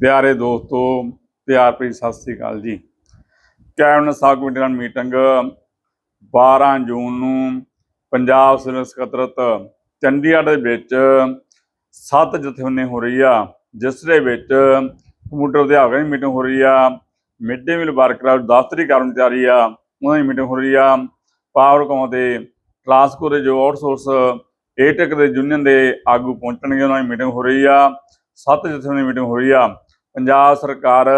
ਪਿਆਰੇ ਦੋਸਤੋ, ਪਿਆਰ ਭਰੀ ਸਤਿ ਸ੍ਰੀ ਅਕਾਲ ਜੀ। ਕੈਬਨਿਟ ਸਾਹਿਬ ਕਮੇਟੀ ਨਾਲ ਮੀਟਿੰਗ 12 ਜੂਨ ਨੂੰ ਪੰਜਾਬ ਸਿਵਲ ਸਕੱਤਰਤ ਚੰਡੀਗੜ੍ਹ ਦੇ ਵਿੱਚ ਸੱਤ ਜਥੇਬੰਦੀ ਹੋ ਰਹੀ ਆ, ਜਿਸ ਦੇ ਵਿੱਚ ਕੰਪਿਊਟਰ ਅਧਿਆਪਕਾਂ ਦੀ ਮੀਟਿੰਗ ਹੋ ਰਹੀ ਆ ਮਿਡ ਡੇ ਮੀਲ ਵਰਕਰਾਂ ਦਫ਼ਤਰੀ ਕਰਮਚਾਰੀ ਆ, ਉਹਨਾਂ ਦੀ ਮੀਟਿੰਗ ਹੋ ਰਹੀ ਆ। ਪਾਵਰਕੌਮ ਦੇ ਟਰਾਂਸਕੋ ਦੇ ਜੋ ਆਊਟਸੋਰਸ, ਏਟਕ ਦੇ ਯੂਨੀਅਨ ਦੇ ਆਗੂ ਪਹੁੰਚਣਗੇ, ਉਹਨਾਂ ਦੀ ਮੀਟਿੰਗ ਹੋ ਰਹੀ ਆ। ਸੱਤ ਜਥੇਬੰਦੀ ਮੀਟਿੰਗ ਹੋ ਰਹੀ ਆ। ਪੰਜਾਬ ਸਰਕਾਰ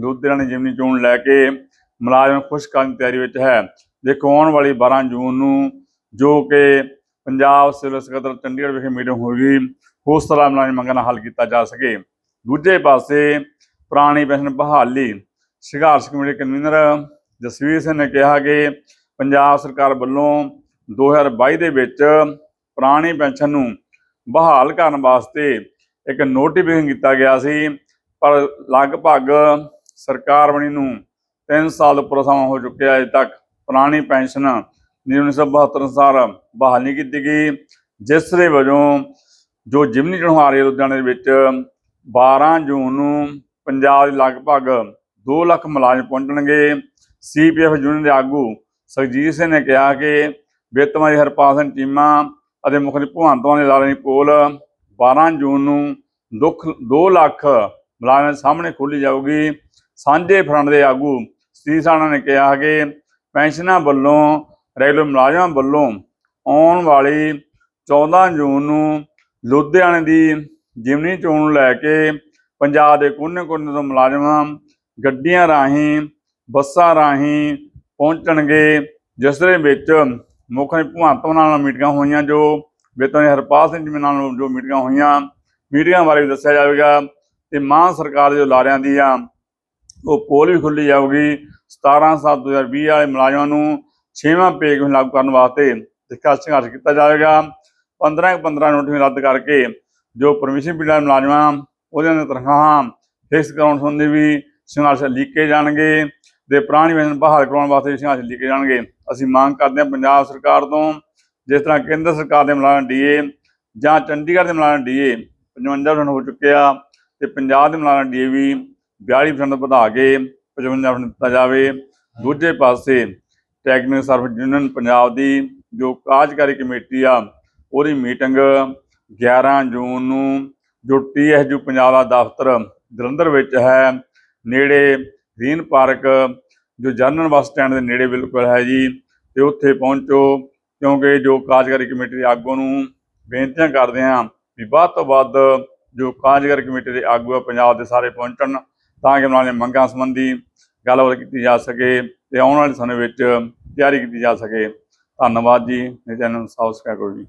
ਲੁਧਿਆਣਾ ਜਿਮਨੀ ਚੋਣ ਲੈ ਕੇ ਮੁਲਾਜ਼ਮ ਖੁਸ਼ ਕਰਨ ਦੀ ਤਿਆਰੀ ਵਿੱਚ ਹੈ। ਦੇਖੋ, ਆਉਣ ਵਾਲੀ 12 ਜੂਨ ਨੂੰ ਜੋ ਕਿ ਪੰਜਾਬ ਸਿਵਲ ਸਕੱਤਰ ਚੰਡੀਗੜ੍ਹ ਵਿਖੇ ਮੀਟਿੰਗ ਹੋਵੇਗੀ ਉਸ ਤਰ੍ਹਾਂ ਮੁਲਾਜ਼ਮ ਮੰਗਾਂ ਨਾਲ ਹੱਲ ਕੀਤਾ ਜਾ ਸਕੇ। ਦੂਜੇ ਪਾਸੇ ਪੁਰਾਣੀ ਪੈਨਸ਼ਨ ਬਹਾਲੀ ਸੰਘਰਸ਼ ਕਮੇਟੀ ਕਨਵੀਨਰ ਜਸਵੀਰ ਸਿੰਘ ਨੇ ਕਿਹਾ ਕਿ ਪੰਜਾਬ ਸਰਕਾਰ ਵੱਲੋਂ 2022 ਦੇ ਵਿੱਚ ਪੁਰਾਣੀ ਪੈਨਸ਼ਨ ਨੂੰ ਬਹਾਲ ਕਰਨ ਵਾਸਤੇ ਇੱਕ ਨੋਟੀਫਿਕੇਸ਼ਨ ਕੀਤਾ ਗਿਆ ਸੀ। ਪਰ ਲਗਭਗ ਸਰਕਾਰ ਬਣੀ ਨੂੰ 3 ਸਾਲ ਉੱਪਰ ਸਮਾਂ ਹੋ ਚੁੱਕਿਆ ਅਜੇ ਤੱਕ ਪੁਰਾਣੀ ਪੈਨਸ਼ਨ ਦੀ 1972 ਅਨੁਸਾਰ ਬਹਾਲ ਨਹੀਂ ਕੀਤੀ ਗਈ। ਜਿਸ ਦੇ ਵਜੋਂ ਜੋ ਜਿਮਨੀ ਚੋਣ ਲੁਧਿਆਣੇ ਦੇ ਵਿੱਚ 12 ਜੂਨ ਨੂੰ ਪੰਜਾਬ ਦੇ ਲਗਭਗ 2 ਲੱਖ ਮੁਲਾਜ਼ਮ ਪਹੁੰਚਣਗੇ। ਸੀਪੀਐਫ ਯੂਨੀਅਨ ਦੇ ਆਗੂ ਸੁਖਜੀਤ ਸਿੰਘ ਨੇ ਕਿਹਾ ਕਿ ਵਿੱਤ ਮੰਤਰੀ ਹਰਪਾਲ ਸਿੰਘ ਚੀਮਾ ਅਤੇ ਮੁੱਖ ਮੰਤਰੀ ਭਗਵੰਤ ਮਾਨ ਦੀ ਲਾਲਣੀ ਪੋਲ 12 ਜੂਨ ਨੂੰ ਦੁੱਖ 2 ਲੱਖ ਮੁਲਾਜ਼ਮਾਂ ਸਾਹਮਣੇ ਖੋਲੀ ਜਾਊਗੀ। ਸਾਂਝੇ ਫਰੰਟ ਦੇ ਆਗੂ ਸਤੀਸ਼ ਰਾਣਾ ਨੇ ਕਿਹਾ ਕਿ ਪੈਨਸ਼ਨਾਂ ਵੱਲੋਂ, ਰੈਗੂਲਰ ਮੁਲਾਜ਼ਮਾਂ ਵੱਲੋਂ ਆਉਣ ਵਾਲੀ 14 ਜੂਨ ਨੂੰ ਲੁਧਿਆਣੇ ਦੀ ਜਿਮਨੀ ਚੋਣ ਨੂੰ ਲੈ ਕੇ ਪੰਜਾਬ ਦੇ ਕੋਨੇ-ਕੋਨੇ ਤੋਂ ਮੁਲਾਜ਼ਮਾਂ ਗੱਡੀਆਂ ਰਾਹੀਂ, ਬੱਸਾਂ ਰਾਹੀਂ ਪਹੁੰਚਣਗੇ। ਜਿਸ ਦੇ ਵਿੱਚ ਮੁੱਖ ਮੰਤਰੀ ਭਗਵੰਤ ਮਾਨ ਨਾਲ ਮੀਟਿੰਗਾਂ ਹੋਈਆਂ ਜੋ ਵੇਤਨ ਹਰਪਾਲ ਸਿੰਘ ਜੀ ਨਾਲ ਜੋ ਮੀਟਿੰਗਾਂ ਹੋਈਆਂ। ਮੀਟਿੰਗਾਂ ਬਾਰੇ ਵੀ ਦੱਸਿਆ ਜਾਵੇਗਾ। ਤੇ ਮਾਂ ਸਰਕਾਰ ਜੋ ਲਾਰਿਆਂ ਦੀ ਆ, ਉਹ ਪੋਲ ਵੀ ਖੁੱਲੀ ਜਾਊਗੀ। 17 7 2020 ਵਾਲੇ ਮੁਲਾਜ਼ਮਾਂ ਨੂੰ 6ਵਾਂ ਪੇ ਕਮਿਸ਼ਨ ਲਾਗੂ ਕਰਨ ਵਾਸਤੇ ਸਿੱਖਿਆ ਸੰਘਰਸ਼ ਕੀਤਾ ਜਾਵੇਗਾ। 15 15 ਨੋਟਿਸ ਰੱਦ ਕਰਕੇ ਜੋ ਪਰਮਿਸ਼ਨ ਪੀੜਾ ਮੁਲਾਜ਼ਮਾਂ, ਉਹਦੀਆਂ ਦੀਆਂ ਤਨਖਾਹਾਂ ਫਿਕਸ ਕਰਾਉਣ ਸੰਬੰਧੀ ਵੀ ਸੰਘਰਸ਼ ਲੀਕੇ ਜਾਣਗੇ ਤੇ ਪੁਰਾਣੀ ਪੈਨਸ਼ਨ ਬਹਾਲ ਕਰਵਾਉਣ ਵਾਸਤੇ ਵੀ ਸੰਘਰਸ਼ ਲੀਕੇ ਜਾਣਗੇ। ਅਸੀਂ ਮੰਗ ਕਰਦੇ ਹਾਂ ਪੰਜਾਬ ਸਰਕਾਰ ਤੋਂ ਜਿਸ ਤਰ੍ਹਾਂ ਕੇਂਦਰ ਸਰਕਾਰ ਦੇ ਮੁਲਾਜ਼ਮ ਡੀਏ ਜਾਂ ਚੰਡੀਗੜ੍ਹ ਦੇ ਮੁਲਾਜ਼ਮ ਡੀਏ 55% ਹੋ ਚੁੱਕੇ ਆ ਤੇ ਪੰਜਾਬ ਦੇ ਮੁਲਾਜ਼ਮ ਡੀਏ ਵੀ 42% ਵਧਾ ਕੇ 55% ਦਿੱਤਾ ਜਾਵੇ। ਦੂਜੇ ਪਾਸੇ ਟੈਕਨੀਕਲ ਸਰਵਿਸ ਯੂਨੀਅਨ ਪੰਜਾਬ ਦੀ ਜੋ ਕਾਰਜਕਾਰੀ ਕਮੇਟੀ ਆ, ਉਹਦੀ ਮੀਟਿੰਗ 11 ਜੂਨ ਨੂੰ ਜੋ ਟੀਐਸਯੂ ਪੰਜਾਬ ਦਾ ਦਫ਼ਤਰ ਜਲੰਧਰ ਵਿੱਚ ਹੈ, ਨੇੜੇ ਗ੍ਰੀਨ ਪਾਰਕ, ਜੋ ਜਰਨਲ ਬੱਸ ਸਟੈਂਡ ਦੇ ਨੇੜੇ ਬਿਲਕੁਲ ਹੈ ਜੀ, ਤੇ ਉੱਥੇ ਪਹੁੰਚੋ, ਕਿਉਂਕਿ ਜੋ ਕਾਰਜਕਾਰੀ ਕਮੇਟੀ ਦੇ ਆਗੂ ਨੂੰ ਬੇਨਤੀਆਂ ਕਰਦੇ ਹਾਂ ਵੀ ਵੱਧ ਤੋਂ ਵੱਧ ਜੋ ਕਾਰਜਕਾਰੀ ਕਮੇਟੀ ਦੇ ਆਗੂ ਆ, ਪੰਜਾਬ ਦੇ ਸਾਰੇ ਪਹੁੰਚਣ ਤਾਂ ਕਿ ਉਹਨਾਂ ਦੀਆਂ ਮੰਗਾਂ ਸੰਬੰਧੀ ਗੱਲਬਾਤ ਕੀਤੀ ਜਾ ਸਕੇ ਤੇ ਆਉਣ ਵਾਲੇ ਸਮੇਂ ਵਿੱਚ ਤਿਆਰੀ ਕੀਤੀ ਜਾ ਸਕੇ। ਧੰਨਵਾਦ ਜੀ। ਮੇਰੇ ਚੈਨਲ ਨੂੰ ਸਬਸਕ੍ਰਾਈਬ ਕਰੋ ਜੀ।